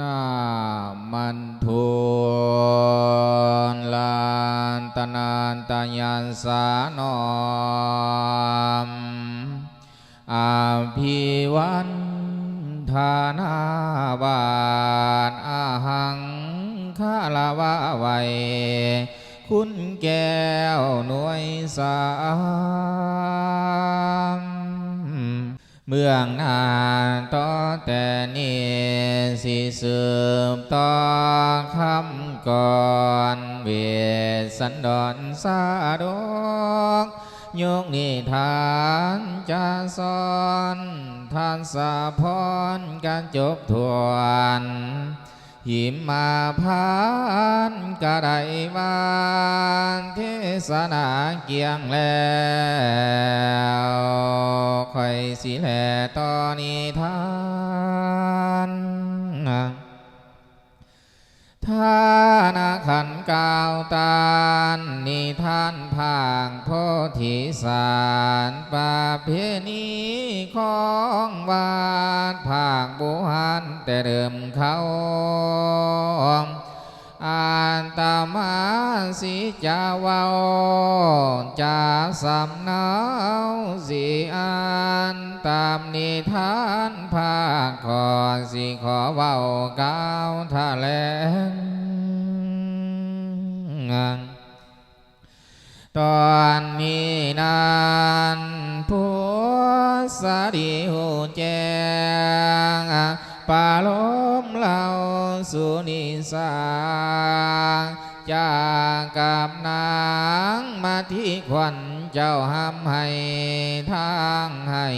น คำก่อนเวสสันดรสาดกยกนิทานจะสอนทานสาพรการจบทวนหิมมาพานกระไดวานเทศนาเกียงแล้วคอยสิแลต่อนิทาน ทานาขันกาวตานนิทานผางโพธิสารป่าเพณีของวาดผางบุหันแต่เดิมเขา อ่านตามาสีจาวาจาสำนาสีอ่านตามนิทานภาคขอสิขอเว้าก้าวทะแลงตอนนี้นานผู้สาดีหูแจ้งปาลมเหล่า สุนิสาจากกับนางมาที่ขวัญเจ้าห้ำให้ทางให้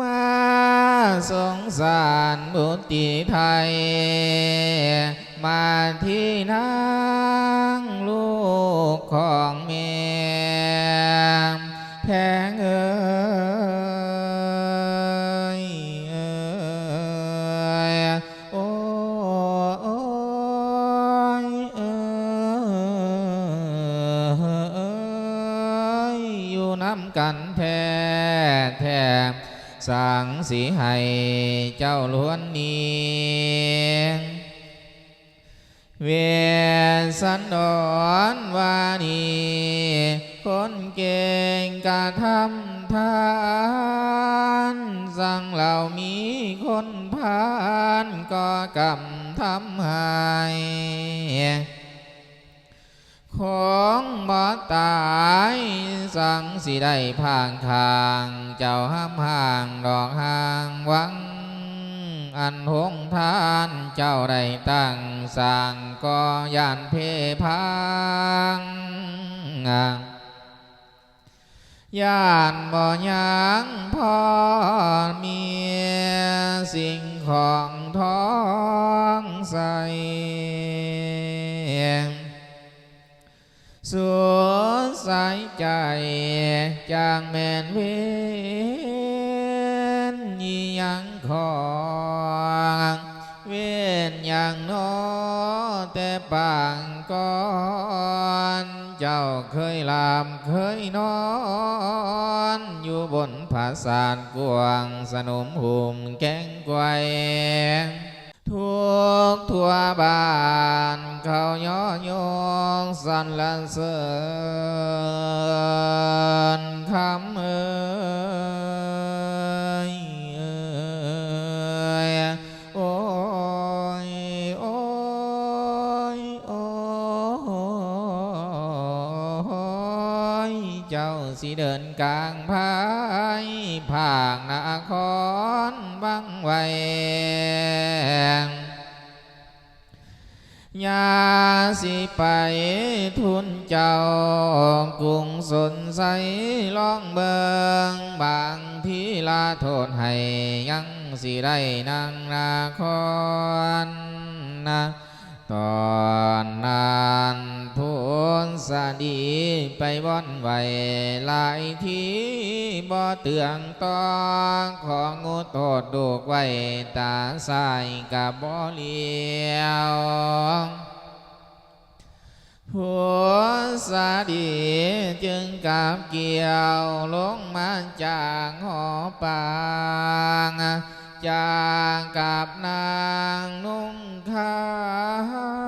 มาสงสารบุตรีไทย มาที่นา สีให้เจ้าล้วนนี้เวสสันดรวานีคนเก่งกระทำทานสั่งเหล่ามีคนพานก็กำทำให้ ของบ่ตายสังสิได้พางทาง เจ้าห้ามห่างดอกห่างวัง อันหงทานเจ้าได้ตั้งสร้างก็ยานเพพังยานบ่ยังพ่อเมียสิ่งของท้องใส สวนสายใจจางแมนเวนยี่ยังของเวนย่างนอแต่ปางก่อนเจ้าเคยลามเคยนอน อยู่บนผาสานกวางสนุมหุมแกงไกว ทุกทั่วบ้านเขาย่อยงสรรเสริญคำเยาสิไปทุนเจ้ากรุงสนใสล่องเบิงบางที่ลาโทษให้ยังสิได้นางนาคอนนะตอนนั้น นสดีไปว่อนไหวหลายที่บ่เตืองต้องของงูโตดดูกไว้ตาสายกับบ่เลี้ยวผัวสาดีจึงกับเกี่ยวลงมาจากหอปางจางกับนางนุ่งคานเ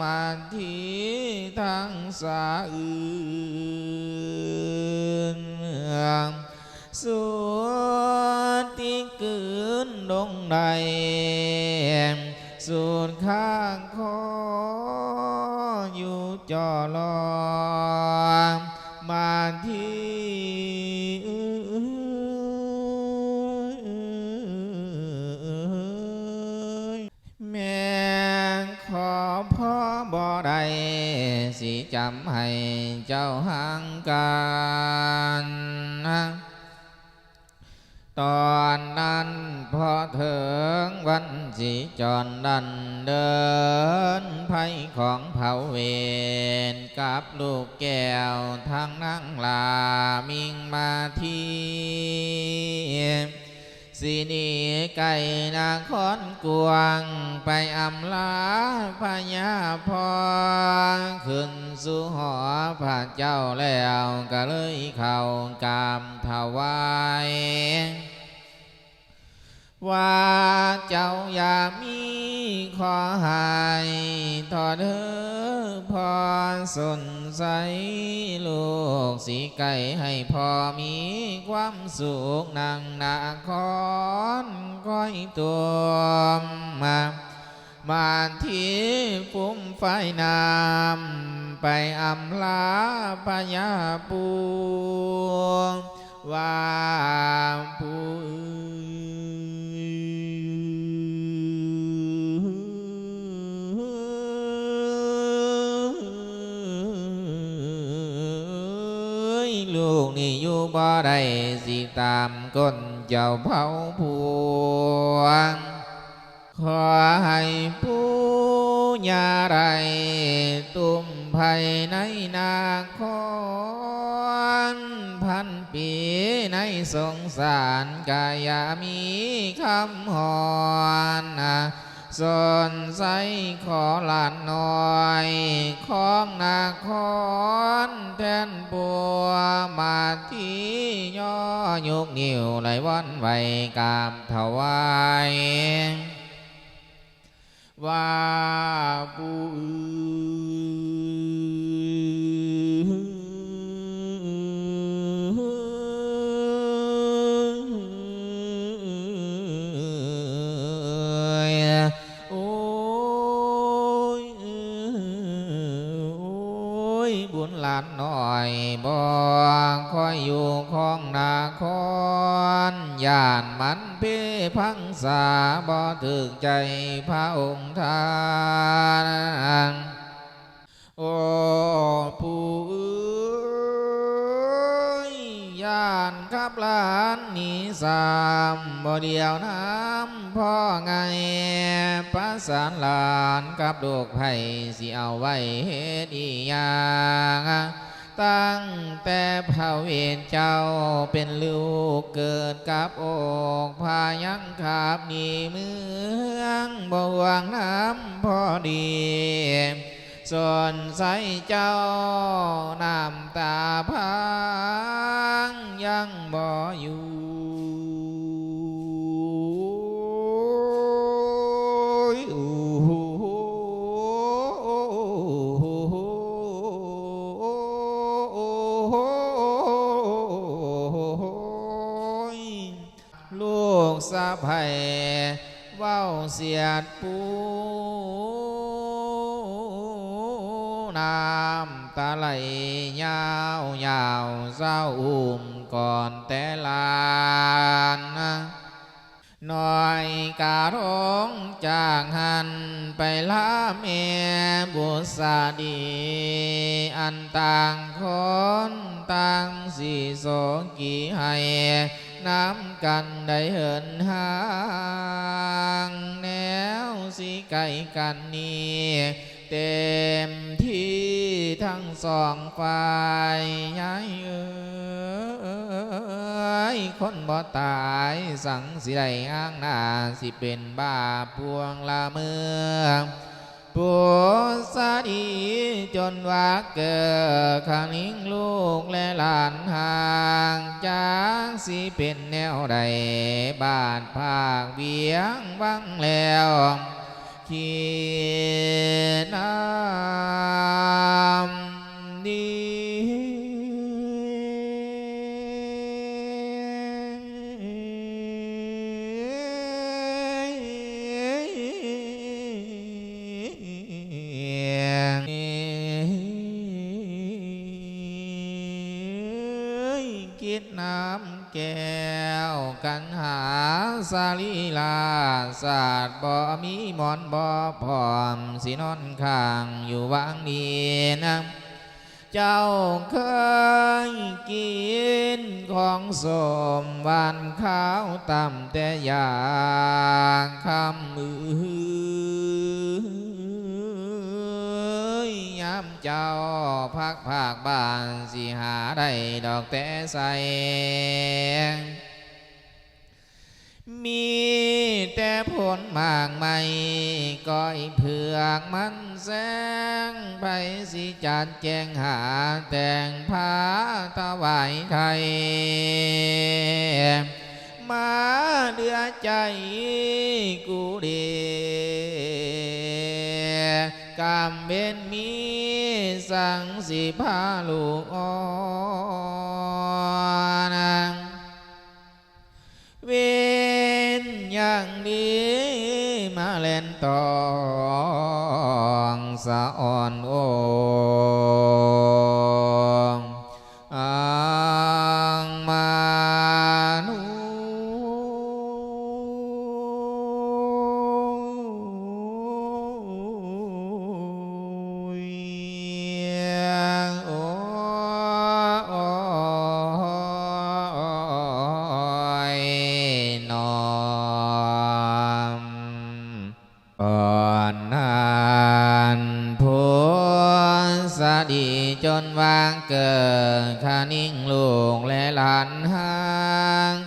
มาทีทั้งสาอื่นสุดที่กืนดงใดสูดข้างคออยู่จอลอ สิจำให้เจ้าห่างกันตอนนั้นพอถึงวันสิจรดันเดินภัยของเผาเวรกับลูกแก้วทางนั่งลามิงมาที สินีไก่นาคอนกวางไปอำลาพญาพอขึ้นสู่หอพระเจ้าแล้วก็เลยเข้ากามถวาย ว่าเจ้าอย่ามีขอหายทอดเธอพอสนใสลูกสีไก่ให้พอมีความสุขนางนาคอนก้อยตัวมามาที่ปุ่มไฟน้ำไปอำลาพญาปูว่าปู ลูกนี่อยู่บ่ได้สิตามก้นเจ้าเผาพวง ขอให้ผู้ยาไรตุ่มภายในนาคอนพันปีในสงสารกายามีคำหอนนะ สนใสขอหลานน้อย ของนาคอนแทนบัวมาที่ย่อยกนิ้วไหลวันไหวกามถวาย ว่าปู อยบ่คอยอยู่ของนาคอนยานมันเพพังษาบ่ถึกใจพระองค์ทานโอ้ผู้เอ้ยยานกับลานนีสามบ่เดียวน้ำพ่อไงประสานลานกับลูกไผ่สิเอาไว้เฮ็ดอีหยัง ตั้งแต่พระเวรเจ้าเป็นลูกเกิดกับอกพายังขับหนีเมืองบ่หวงน้ำพอดี ส่วนใสเจ้าน้ำตาพังยังบ่อยู่ สะไพเว้าเสียดปูน้ำตาไหลยาวยาวเศร้าอุ่มก่อนแต่ลานหน่อยการงจางหันไปลาเมียบุษาดี อันต่างคนต่างสีโสกีให้ น้ำกันได้เหินห่างแนวสีไก่กันนี้เต็มที่ทั้งสองฝ่ายย้ายเอ้ยคนบ่ตายสังสิได้อ้างหน้าสิเป็นบ้าพวงละเมือง ปุสดีจนว่าเกิดขังนิ้งลูกและหลานห่างจากสิเป็นแนวใดบาดภาคเวียงวังแล้วคิด อนบ่พร้อมสินอนข้างอยู่วางดีนะเจ้าเคยกินของสมหวานข้าวต่ำแต่อยากคำมือยามเจ้าพักภาคบ้านสิหาได้ดอกแต่ใส มีแต่ผลมากไม่ก้อยเผือกมันแสงไปสิจัดแจงหาแต่งผ้าถวายไทย มาเดือใจกูเดกามเบนมีสังสิพาลูกอ่อ ตองสะอ่อนโอ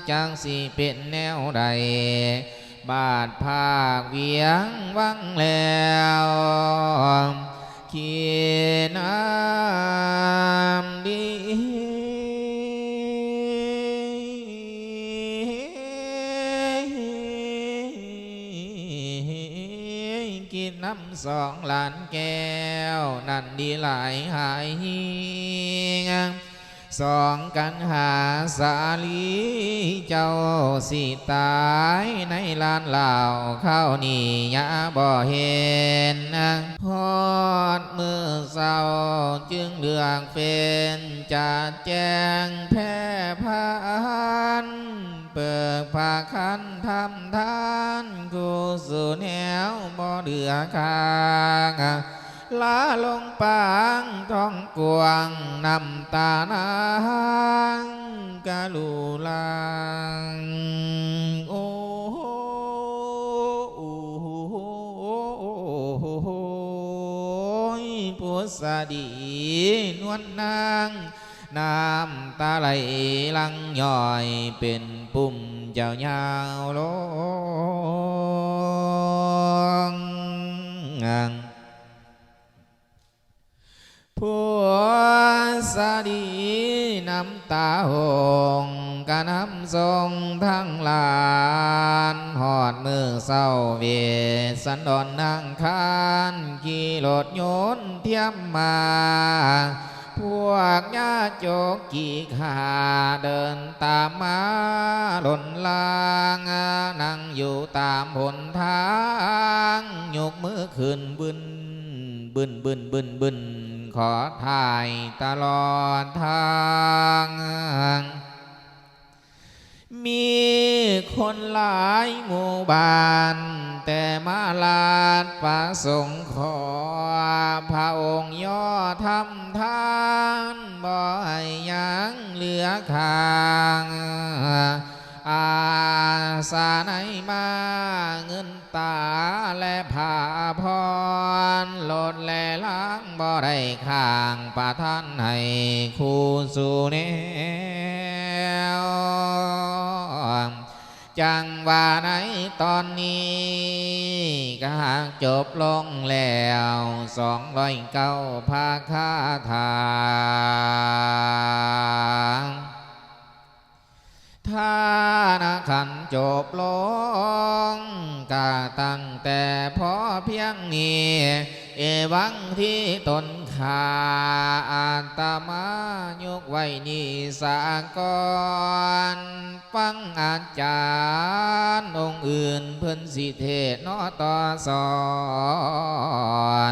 จังสิเป็นแนวใด บาดภาคเวียงวังแล้วขีน้ำดีกินน้ำสองหลานแก้ว นั่นดีหลายหายหิง สองกันหาสาลีเจ้าสิตายในลานเหล่าเข้านี่ยาบ่เห็นพอดมือเศร้าจึงเลือกเป็นจัดแจงแพ้พานเปิกผาคันทำทานกูสู่แนวบ่เดือคาง ลาลงปางท้องกวางนำตานางกะลูลังโอ้โหโอ้โหผู้สดีนวลนางน้ำตาไหลลังย่อยเป็นปุ่มเจ้ายาวล ดีน้ำตาหงกะน้ำทรงทั้งลานหอดมือเศร้าเวสันดอนนางคานขี่รถยนต์เทียมมาพวกญาโจกกี่ขาเดินตามมาหล่นลางนั่งอยู่ตามหนทางยกมือขึ้นบึนบึนบึนบึนบึน ขอถ่ายตลอดทางมีคนหลายหมู่บ้าน แต่มาลาดประสงค์ขอ พระองค์ย่อทำทานบ่ให้ยังเหลือขาง อาสาในมา ได้ข้างประท่านให้คู่สู่แนวจังว่าในตอนนี้ก็หากจบลงแล้วสองร้อยเก้าภาคาถาถ้านาขันจบลงกาตั้งแต่พอเพียงนี้ เอวังที่ตนขาอาตมายกไว้นีสากรฟังอาจารย์องค์อื่นเพิ่นสิเทศนอต่อสอ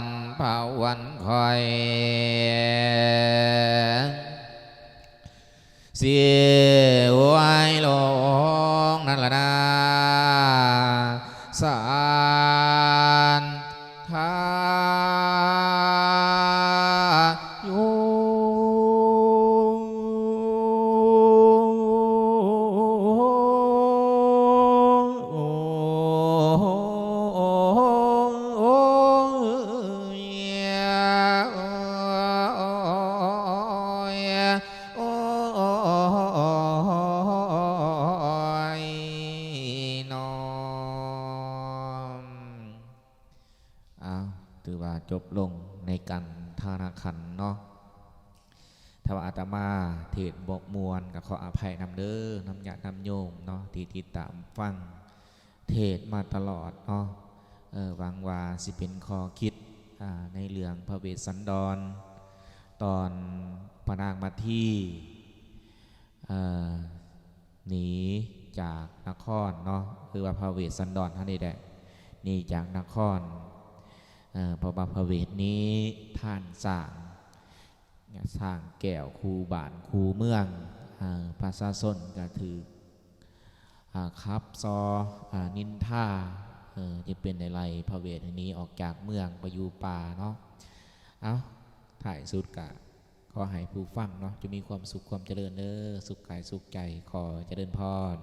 นภาวันคอยเสีย จบลงในการทานาขันเนาะถ้าว่าอาตมาเทศบกมวลก็ขออภัยนำเด้อนำญาตินำโยมเนาะที่ติดตามฟังเทศมาตลอดเนาะหวังว่าสิเป็นข้อคิดในเรื่องพระเวสสันดร ตอนพระนางมาที่หนีจากนครเนาะคือว่าพระเวสสันดรท่านนี้แหละหนีจากนคร พระว่าพระเวทนี้ท่านสร้างสร้างแก้วคูบานคูเมืองเอ่อพระซาส้นก็ถือครับซออนินท่าที่เป็นในไรพระเวทนี้ออกจากเมืองไปอยู่ป่าเนาะเอาถ่ายสุดกะขอให้ผู้ฟังเนาะจะมีความสุขความเจริญเด้อสุขกายสุขใจขอเจริญพร